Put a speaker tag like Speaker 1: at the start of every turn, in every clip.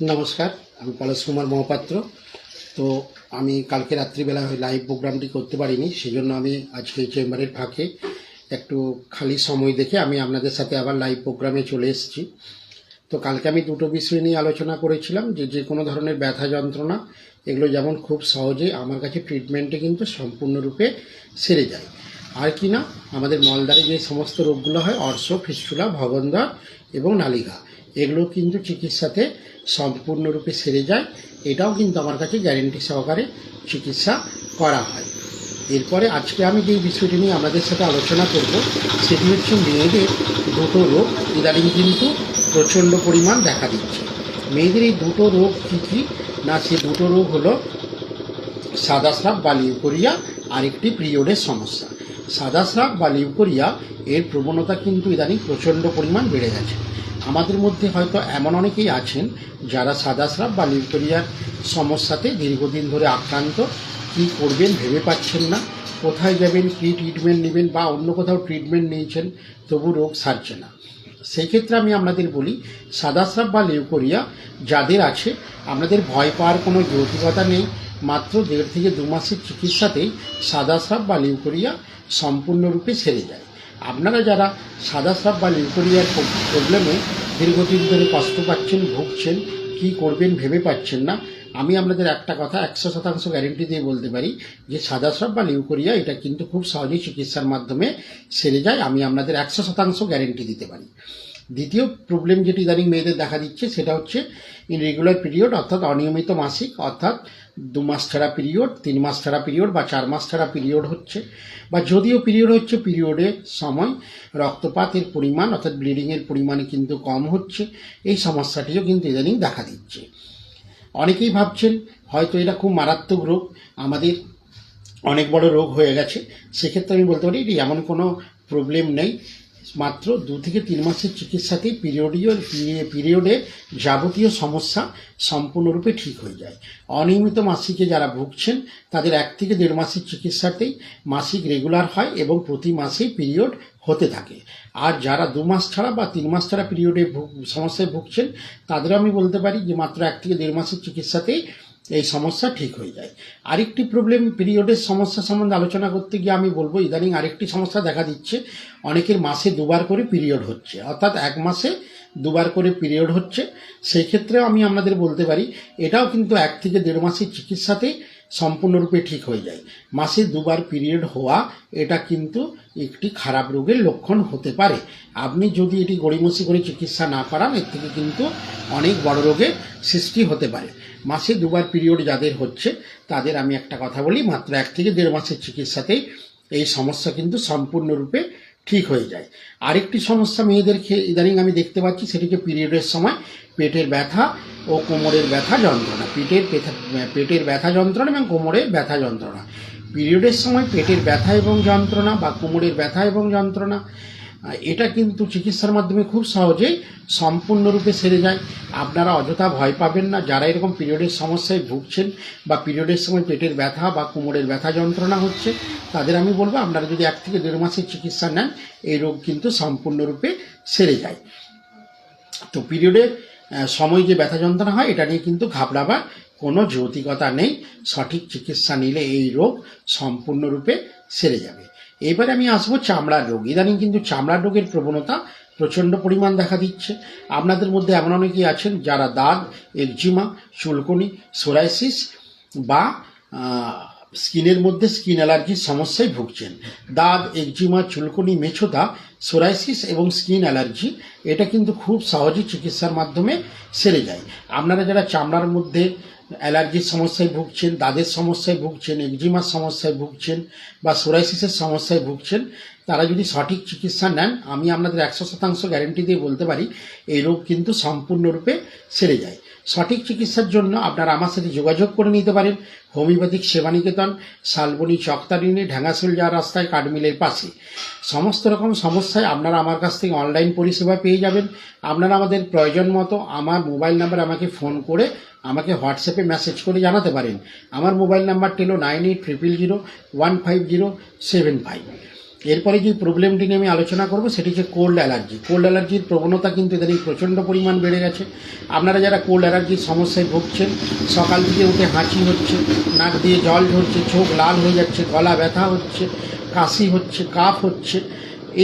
Speaker 1: নমস্কার, আমি পলাশ কুমার মহাপাত্র। তো আমি কালকে রাত্রিবেলা লাইভ প্রোগ্রামটি করতে পারিনি, সেজন্য আমি আজকে চেম্বারের ফাঁকে একটু খালি সময় দেখে আমি আপনাদের সাথে আবার লাইভ প্রোগ্রামে চলে এসেছি। তো কালকে আমি দুটো বিষয় নিয়ে আলোচনা করেছিলাম যে যে কোনো ধরনের ব্যথা যন্ত্রণা, এগুলো যেমন খুব সহজে আমার কাছে ট্রিটমেন্টে কিন্তু সম্পূর্ণরূপে সেরে যায়। আর কি না, আমাদের মলদারে যে সমস্ত রোগগুলো হয়, অর্শ ফিস্টুলা ভগন্দর এবং নালিকা। এগুলো কিন্তু চিকিৎসাতে সম্পূর্ণরূপে সেরে যায়। এটাও কিন্তু আমার কাছে গ্যারেন্টি সহকারে চিকিৎসা করা হয়। এরপরে আজকে আমি যেই বিষয়টি নিয়ে আমাদের সাথে আলোচনা করব, সেটি হচ্ছে মেয়েদের দুটো রোগ। ইদানিং কিন্তু প্রচণ্ড পরিমাণ দেখা দিচ্ছে। মেয়েদের এই দুটো রোগ কী কী? না, সে দুটো রোগ হলো সাদা স্রাব বা লিউকোরিয়া, আরেকটি পিরিয়ডের সমস্যা। সাদা স্রাব বা লিউকোরিয়া, এর প্রবণতা কিন্তু ইদানিং প্রচণ্ড পরিমাণ বেড়ে গেছে। আমাদের মধ্যে হয়তো এমন অনেকেই আছেন যারা সাদা স্রাব বা লিউকোরিয়ার সমস্যাতে দীর্ঘদিন ধরে আক্রান্ত। কী করবেন ভেবে পাচ্ছেন না। কোথায় যাবেন, কী ট্রিটমেন্ট নেবেন বা অন্য কোথাও ট্রিটমেন্ট নিয়েছেন, তবু রোগ সারছে না। সেই ক্ষেত্রে আমি আপনাদের বলি, সাদাস্রাব বা লিউকোরিয়া যাদের আছে, আপনাদের ভয় পাওয়ার কোনো যৌতিকতা নেই। মাত্র দেড় থেকে দু মাসের চিকিৎসাতেই সাদাস্রাব বা লিউকোরিয়া সম্পূর্ণরূপে সেরে যায়। আপনারা যারা সাদাস্রাব বা লিউকোরিয়ার প্রবলেমে দীর্ঘদিন ধরে কষ্ট পাচ্ছেন, ভুগছেন, কী করবেন ভেবে পাচ্ছেন না, আমি আপনাদের একটা কথা একশো শতাংশ গ্যারেন্টি দিয়ে বলতে পারি যে সাদাস্রাব বা লিউকোরিয়া এটা কিন্তু খুব সহজেই চিকিৎসার মাধ্যমে সেরে যায়, আমি আপনাদের একশো শতাংশ গ্যারেন্টি দিতে পারি। দ্বিতীয় প্রবলেম যেটি ইদানিং মেয়েদের দেখা দিচ্ছে, সেটা হচ্ছে ইনরেগুলার পিরিয়ড অর্থাৎ অনিয়মিত মাসিক, অর্থাৎ দু মাস ছাড়া পিরিয়ড, তিন মাস ছাড়া পিরিয়ড বা চার মাস ছাড়া পিরিয়ড হচ্ছে বা যদিও পিরিয়ড হচ্ছে পিরিয়ডের সময়, রক্তপাতের পরিমাণ অর্থাৎ ব্লিডিংয়ের পরিমাণ কিন্তু কম হচ্ছে, এই সমস্যাটিও কিন্তু ইদানিং দেখা দিচ্ছে। অনেকেই ভাবছেন, হয়তো এটা খুব মারাত্মক রোগ, আমাদের অনেক বড় রোগ হয়ে গেছে, সেক্ষেত্রে আমি বলতে পারি এটি এমন কোনো প্রবলেম নেই। মাত্র দু থেকে তিন মাসের চিকিৎসাতেই পিরিয়ডীয় পিরিয়ডে যাবতীয় সমস্যা সম্পূর্ণরূপে ঠিক হয়ে যায়। অনিয়মিত মাসিকে যারা ভুগছেন, তাদের এক থেকে দেড় মাসের চিকিৎসাতেই মাসিক রেগুলার হয় এবং প্রতি মাসেই পিরিয়ড হতে থাকে। আর যারা দু মাস ছাড়া বা তিন মাস ছাড়া পিরিয়ডে ভুগ, সমস্যায় ভুগছেন, তাদেরও আমি বলতে পারি যে মাত্র এক থেকে দেড় মাসের চিকিৎসাতেই এই সমস্যা ঠিক হয়ে যায়। আরেকটি প্রবলেম পিরিয়ডের সমস্যা সম্বন্ধে আলোচনা করতে গিয়ে আমি বলব, ইদানিং আরেকটি সমস্যা দেখা দিচ্ছে। অনেকের মাসে দুবার করে পিরিয়ড হচ্ছে। অর্থাৎ এক মাসে দুবার করে পিরিয়ড হচ্ছে। সেই ক্ষেত্রেও আমি আপনাদের বলতে পারি, এটাও কিন্তু এক থেকে দেড় মাসের চিকিৎসাতেই সম্পূর্ণরূপে ঠিক হয়ে যায়। মাসে দুবার পিরিয়ড হওয়া এটা কিন্তু একটি খারাপ রোগের লক্ষণ হতে পারে। আপনি যদি এটি গড়িমসি করে চিকিৎসা না করান, এর থেকে কিন্তু অনেক বড় রোগের সৃষ্টি হতে পারে। মাসে দুবার পিরিয়ড যাদের হচ্ছে, তাদের আমি একটা কথা বলি, মাত্র এক থেকে দেড় মাসের চিকিৎসাতেই এই সমস্যা কিন্তু সম্পূর্ণরূপে ঠিক হয়ে যায়। আরেকটি সমস্যা মেয়েদেরকে ইদানিং আমি দেখতে পাচ্ছি, সেটিকে পিরিয়ডের সময় পেটের ব্যথা ও কোমরের ব্যথা যন্ত্রণা। পেটের পেটের ব্যথা যন্ত্রণা এবং কোমরের ব্যথা যন্ত্রণা। পিরিয়ডের সময় পেটের ব্যথা এবং যন্ত্রণা বা কোমরের ব্যথা এবং যন্ত্রণা এটা কিন্তু চিকিৎসার মাধ্যমে খুব সহজেই সম্পূর্ণরূপে সেরে যায়। আপনারা অযথা ভয় পাবেন না। যারা এরকম পিরিয়ডের সমস্যায় ভুগছেন বা পিরিয়ডের সময় পেটের ব্যথা বা কোমরের ব্যথা যন্ত্রণা হচ্ছে, তাদের আমি বলব, আপনারা যদি এক থেকে দেড় মাসের চিকিৎসা নেন, এই রোগ কিন্তু সম্পূর্ণরূপে সেরে যায়। তো পিরিয়ডে সময় যে ব্যথা যন্ত্রণা হয়, এটা নিয়ে কিন্তু ঘাবড়াবার কোনো যৌতিকতা নেই। সঠিক চিকিৎসা নিলে এই রোগ সম্পূর্ণরূপে সেরে যাবে। এবারে আমি আসব চামড়ার রোগ। ইদানিং কিন্তু চামড়ার রোগের প্রবণতা প্রচণ্ড পরিমাণ দেখা দিচ্ছে। আপনাদের মধ্যে এমন অনেকেই আছেন যারা দাগ, একজিমা, চুলকনি, সোরাইসিস বা স্কিনের মধ্যে স্কিন অ্যালার্জির সমস্যায় ভুগছেন। দাগ, একজিমা, চুলকনি, মেছোদা, সোরাইসিস এবং স্কিন অ্যালার্জি, এটা কিন্তু খুব সহজেই চিকিৎসার মাধ্যমে সেরে যায়। আপনারা যারা চামড়ার মধ্যে অ্যালার্জির সমস্যায় ভুগছেন, দাঁতের সমস্যায় ভুগছেন, একজিমার সমস্যায় ভুগছেন বা সোরাইসিসের সমস্যায় ভুগছেন, তারা যদি সঠিক চিকিৎসা নেন, আমি আপনাদের একশো শতাংশ গ্যারেন্টি দিয়ে বলতে পারি, এই রোগ কিন্তু সম্পূর্ণরূপে সেরে যায়। সঠিক চিকিৎসার জন্য আপনারা আমার সাথে যোগাযোগ করে নিতে পারেন। হোমিওপ্যাথিক সেবানিকেতন, শালবনী চকতারিণী ঢ্যাঙ্গাসুল যাওয়ার রাস্তায় কাঠমিলের পাশে। সমস্ত রকম সমস্যায় আপনারা আমার কাছ থেকে অনলাইন পরিষেবা পেয়ে যাবেন। আপনারা আমাদের প্রয়োজন মতো আমার মোবাইল নাম্বার আমাকে ফোন করে আমাকে হোয়াটসঅ্যাপে মেসেজ করে জানাতে পারেন। আমার মোবাইল নাম্বারটি হলো nine eight triple zero one five zero seven five. এরপরে যে প্রবলেমটি নিয়ে আমি আলোচনা করব, সেটি হচ্ছে কোল্ড অ্যালার্জি কোল্ড অ্যালার্জির প্রবণতা কিন্তু ইদানিং প্রচণ্ড পরিমাণ বেড়ে গেছে। আপনারা যারা কোল্ড অ্যালার্জির সমস্যায় ভুগছেন, সকাল থেকে উঠে হাঁচি হচ্ছে, নাক দিয়ে জল ঝরছে, চোখ লাল হয়ে যাচ্ছে, গলা ব্যথা হচ্ছে, কাশি হচ্ছে, কাফ হচ্ছে,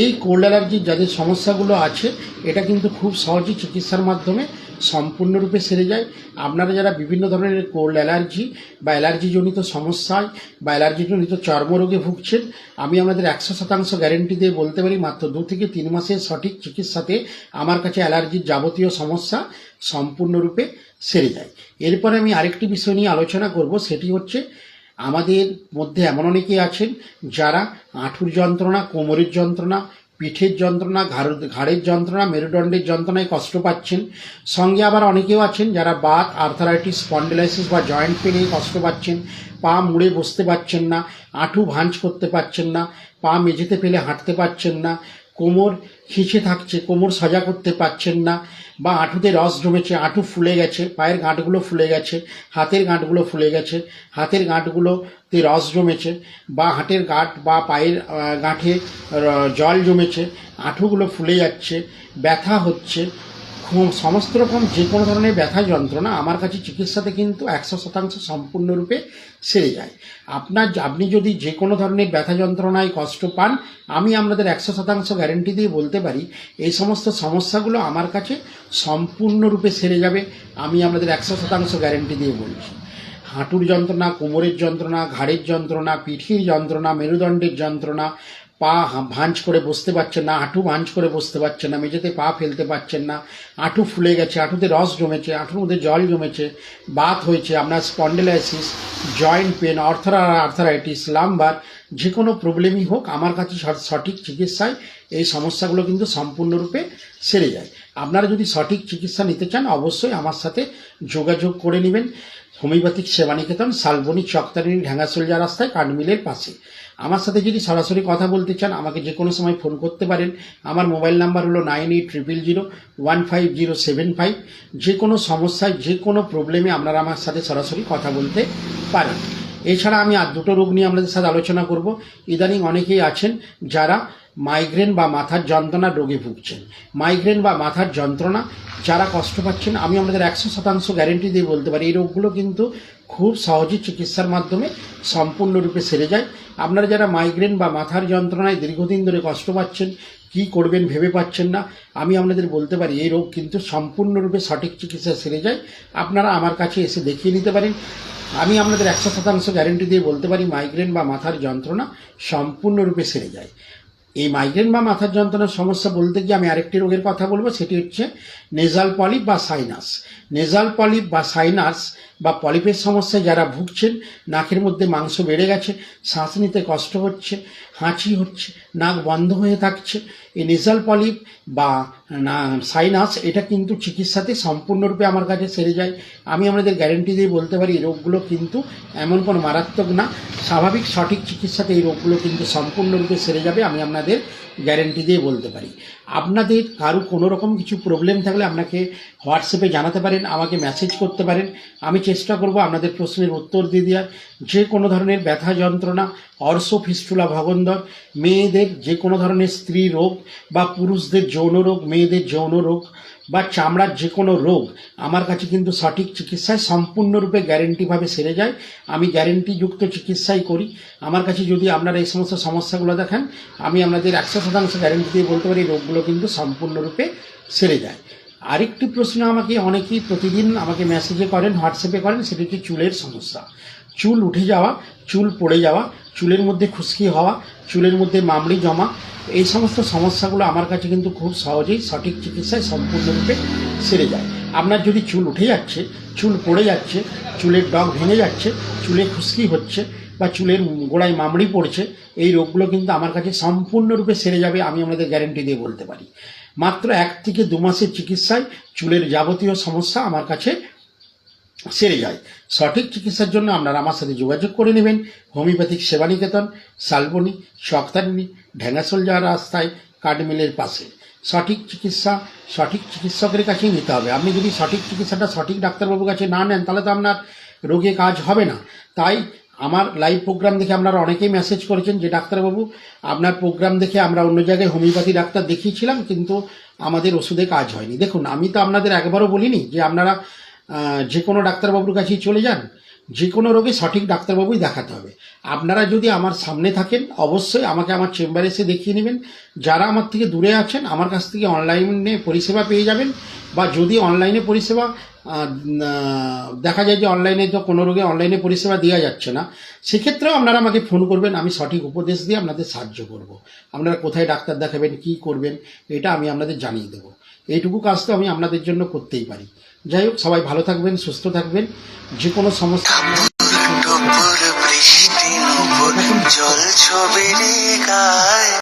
Speaker 1: এই কোল্ড অ্যালার্জির যাদের সমস্যাগুলো আছে, এটা কিন্তু খুব সহজেই চিকিৎসার মাধ্যমে সম্পূর্ণরূপে সেরে যায়। আপনারা যারা বিভিন্ন ধরনের কোল্ড অ্যালার্জি বা অ্যালার্জিজনিত সমস্যায় বা অ্যালার্জিজনিত চর্মরোগে ভুগছেন, আমি আমাদের একশো শতাংশ গ্যারেন্টি দিয়ে বলতে পারি, মাত্র দু থেকে তিন মাসের সঠিক চিকিৎসাতে আমার কাছে অ্যালার্জির যাবতীয় সমস্যা সম্পূর্ণরূপে সেরে যায়। এরপরে আমি আরেকটি বিষয় নিয়ে আলোচনা করব, সেটি হচ্ছে আমাদের মধ্যে এমন অনেকেই আছেন যারা আঁঠুর যন্ত্রণা, কোমরের যন্ত্রণা পিঠের যন্ত্রণা, ঘাড় ঘাড়ের যন্ত্রণা, মেরুদণ্ডের যন্ত্রণায় কষ্ট পাচ্ছেন। সঙ্গে আবার অনেকেও আছেন যারা বাত, আর্থারাইটিস স্পন্ডিলাইসিস বা জয়েন্ট পেনে কষ্ট পাচ্ছেন। পা মুড়ে বসতে পারছেন না, আঁঠু ভাঁজ করতে পারছেন না, পা মেঝেতে ফেলে হাঁটতে পারছেন না, কোমর খিঁচে থাকছে, কোমর সাজা করতে পারছেন না, বা হাঁটুতে রস জমেছে হাঁটু ফুলে গেছে, পায়ের গাঁটগুলো ফুলে গেছে, হাতের গাঁটগুলো ফুলে গেছে, হাতের গাঁটগুলোতে রস জমেছে, বা হাঁটের গাঁট বা পায়ের গাঁঠে জল জমেছে হাঁটুগুলো ফুলে যাচ্ছে, ব্যথা হচ্ছে সমস্ত রকম যে কোনো ধরনের ব্যথা যন্ত্রণা আমার কাছে চিকিৎসাতে কিন্তু একশো শতাংশ সম্পূর্ণরূপে সেরে যায়। আপনার আপনি যদি যে কোনো ধরনের ব্যথা যন্ত্রণায় কষ্ট পান, আমি আপনাদের একশো শতাংশ গ্যারেন্টি দিয়ে বলতে পারি, এই সমস্ত সমস্যাগুলো আমার কাছে সম্পূর্ণরূপে সেরে যাবে, আমি আপনাদের একশো শতাংশ গ্যারেন্টি দিয়ে বলছি। হাঁটুর যন্ত্রণা, কোমরের যন্ত্রণা, ঘাড়ের যন্ত্রণা, পিঠির যন্ত্রণা, মেরুদণ্ডের যন্ত্রণা পা ভাঁজ করে বসতে পারছেন না হাঁটু ভাঁজ করে বসতে পারছেন না, মেঝেতে পা ফেলতে পারছেন না হাঁটু ফুলে গেছে হাঁটুতে রস জমেছে হাঁটুর মধ্যে জল জমেছে, বাত হয়েছে আপনার স্পন্ডেলাইসিস, জয়েন্ট পেন, অর্থরা আর্থারাইটিস লাম্বার যে কোনো প্রবলেমই হোক, আমার কাছে সঠিক চিকিৎসায় এই সমস্যাগুলো কিন্তু সম্পূর্ণরূপে সেরে যায়। আপনারা যদি সঠিক চিকিৎসা নিতে চান, অবশ্যই আমার সাথে যোগাযোগ করে নেবেন। হোমিওপ্যাথিক সেবানিকেতন, শালবনী, চকতারিণী ঢ্যাঙ্গাসোলজা রাস্তায়, কাঠমিলের পাশে। আমার সাথে যদি সরাসরি কথা বলতে চান, আমাকে যে কোনো সময় ফোন করতে পারেন। আমার মোবাইল নাম্বার হলো nine eight triple zero, one five zero seven five. যে কোনো সমস্যায়, যে কোনো প্রবলেমে আপনারা আমার সাথে সরাসরি কথা বলতে পারেন। এছাড়া আমি আর দুটো রোগ নিয়ে আপনাদের সাথে আলোচনা করব। ইদানিং অনেকেই আছেন যারা মাইগ্রেন বা মাথার যন্ত্রণার রোগে ভুগছেন। মাইগ্রেন বা মাথার যন্ত্রণা, যারা কষ্ট পাচ্ছেন, আমি আমাদের একশো শতাংশ গ্যারেন্টি দিয়ে বলতে পারি, এই রোগগুলো কিন্তু খুব সহজেই চিকিৎসার মাধ্যমে সম্পূর্ণরূপে সেরে যায়। আপনারা যারা মাইগ্রেন বা মাথার যন্ত্রণায় দীর্ঘদিন ধরে কষ্ট পাচ্ছেন, কি করবেন ভেবে পাচ্ছেন না, আমি আপনাদের বলতে পারি, এই রোগ কিন্তু সম্পূর্ণরূপে সঠিক চিকিৎসা সেরে যায়। আপনারা আমার কাছে এসে দেখিয়ে নিতে পারেন। আমি আপনাদের একশো শতাংশ গ্যারেন্টি দিয়ে বলতে পারি, মাইগ্রেন বা মাথার যন্ত্রণা সম্পূর্ণরূপে সেরে যায়। এই মাইগ্রেন বা মাথার যন্ত্রণার সমস্যা বলতে গিয়ে আমি আরেকটি রোগের কথা বলব, সেটি হচ্ছে নেজাল পলিপ বা সাইনাস নেজাল পলিপ বা সাইনাস বা পলিপের সমস্যায় যারা ভুগছেন, নাকের মধ্যে মাংস বেড়ে গেছে, শ্বাস নিতে কষ্ট হচ্ছে, হাঁচি হচ্ছে, নাক বন্ধ হয়ে থাকছে, এই নেজাল পলিপ বা সাইনাস এটা কিন্তু চিকিৎসাতে সম্পূর্ণরূপে আমার কাছে সেরে যায়। আমি আমাদের গ্যারেন্টি দিয়ে বলতে পারি, এই রোগগুলো কিন্তু এমন কোনো মারাত্মক না। স্বাভাবিক সঠিক চিকিৎসাতে এই রোগগুলো কিন্তু সম্পূর্ণরূপে সেরে যাবে, আমি আপনাদের গ্যারেন্টি দিয়ে বলতে পারি। আপনাদের কারও কোনো রকম কিছু প্রবলেম থাকলে আপনাকে হোয়াটসঅ্যাপে জানাতে পারেন, আমাকে মেসেজ করতে পারেন। আমি চেষ্টা করব আপনাদের প্রশ্নের উত্তর দিয়ে দেওয়ার। যে কোনো ধরনের ব্যথা যন্ত্রণা অর্শ ফিস্টুলা ভগন্দর, মেয়েদের যে কোনো ধরনের স্ত্রী রোগ বা পুরুষদের যৌন রোগ, মেয়েদের যৌন রোগ বা চামড়ার যে কোনো রোগ, আমার কাছে কিন্তু সঠিক চিকিৎসায় সম্পূর্ণরূপে গ্যারেন্টিভাবে সেরে যায়। আমি গ্যারেন্টিযুক্ত চিকিৎসাই করি। আমার কাছে যদি আপনারা এই সমস্ত সমস্যাগুলো দেখেন, আমি আপনাদের একশো শতাংশ গ্যারেন্টি দিয়ে বলতে পারি, রোগগুলো কিন্তু সম্পূর্ণরূপে সেরে যায়। আরেকটি প্রশ্ন আমাকে অনেকেই প্রতিদিন আমাকে মেসেজে করেন হোয়াটসঅ্যাপে করেন, সেটি হচ্ছে চুলের সমস্যা। চুল উঠে যাওয়া, চুল পড়ে যাওয়া, চুলের মধ্যে খুশকি হওয়া, চুলের মধ্যে মামড়ি জমা এই সমস্ত সমস্যাগুলো আমার কাছে কিন্তু খুব সহজেই সঠিক চিকিৎসায় সম্পূর্ণরূপে সেরে যায়। আপনার যদি চুল উঠে যাচ্ছে, চুল পড়ে যাচ্ছে, চুলের ডগ ভেঙে যাচ্ছে, চুলে খুশকি হচ্ছে বা চুলের গোড়ায় মামড়ি পড়ছে, এই রোগগুলো কিন্তু আমার কাছে সম্পূর্ণরূপে সেরে যাবে, আমি আমাদের গ্যারেন্টি দিয়ে বলতে পারি। মাত্র এক থেকে দু মাসের চিকিৎসায় চুলের যাবতীয় সমস্যা আমার কাছে সেরে যায়। সঠিক চিকিৎসার জন্য আপনারা আমার সাথে যোগাযোগ করে নেবেন। হোমিওপ্যাথিক সেবানিকেতন, শালবনী শক্তারিণী ঢ্যাঙ্গাসোল যাওয়ার রাস্তায় কাঠমিলের পাশে। সঠিক চিকিৎসা, সঠিক চিকিৎসকের কাছেই নিতে হবে। আপনি যদি সঠিক চিকিৎসাটা সঠিক ডাক্তারবাবুর কাছে না নেন, তাহলে তো আপনার রোগে কাজ হবে না। তাই আমার লাইভ প্রোগ্রাম দেখে আপনারা অনেকেই মেসেজ করেছেন যে, ডাক্তারবাবু, আপনার প্রোগ্রাম দেখে আমরা অন্য জায়গায় হোমিওপ্যাথি ডাক্তার দেখিয়েছিলাম, কিন্তু আমাদের ওষুধে কাজ হয়নি। দেখুন, আমি তো আপনাদের একবারও বলিনি যে, আপনারা যে কোনো ডাক্তারবাবুর কাছেই চলে যান। যে কোনো রোগে সঠিক ডাক্তারবাবুই দেখাতে হবে। আপনারা যদি আমার সামনে থাকেন, অবশ্যই আমাকে আমার চেম্বারে এসে দেখিয়ে নেবেন। যারা আমার থেকে দূরে আছেন, আমার কাছ থেকে অনলাইনে পরিষেবা পেয়ে যাবেন বা যদি অনলাইনে পরিষেবা দেখা যায় যে অনলাইনে তো কোনো রোগে অনলাইনে পরিষেবা দেওয়া যাচ্ছে না, সেক্ষেত্রেও আপনারা আমাকে ফোন করবেন, আমি সঠিক উপদেশ দিয়ে আপনাদের সাহায্য করব। আপনারা কোথায় ডাক্তার দেখাবেন, কি করবেন, এটা আমি আপনাদের জানিয়ে দেবো। এইটুকু কাজ তো আমি আপনাদের জন্য করতেই পারি। যাই হোক সবাই ভালো থাকবেন সুস্থ থাকবেন। যে কোনো সমস্যা
Speaker 2: জল ছবে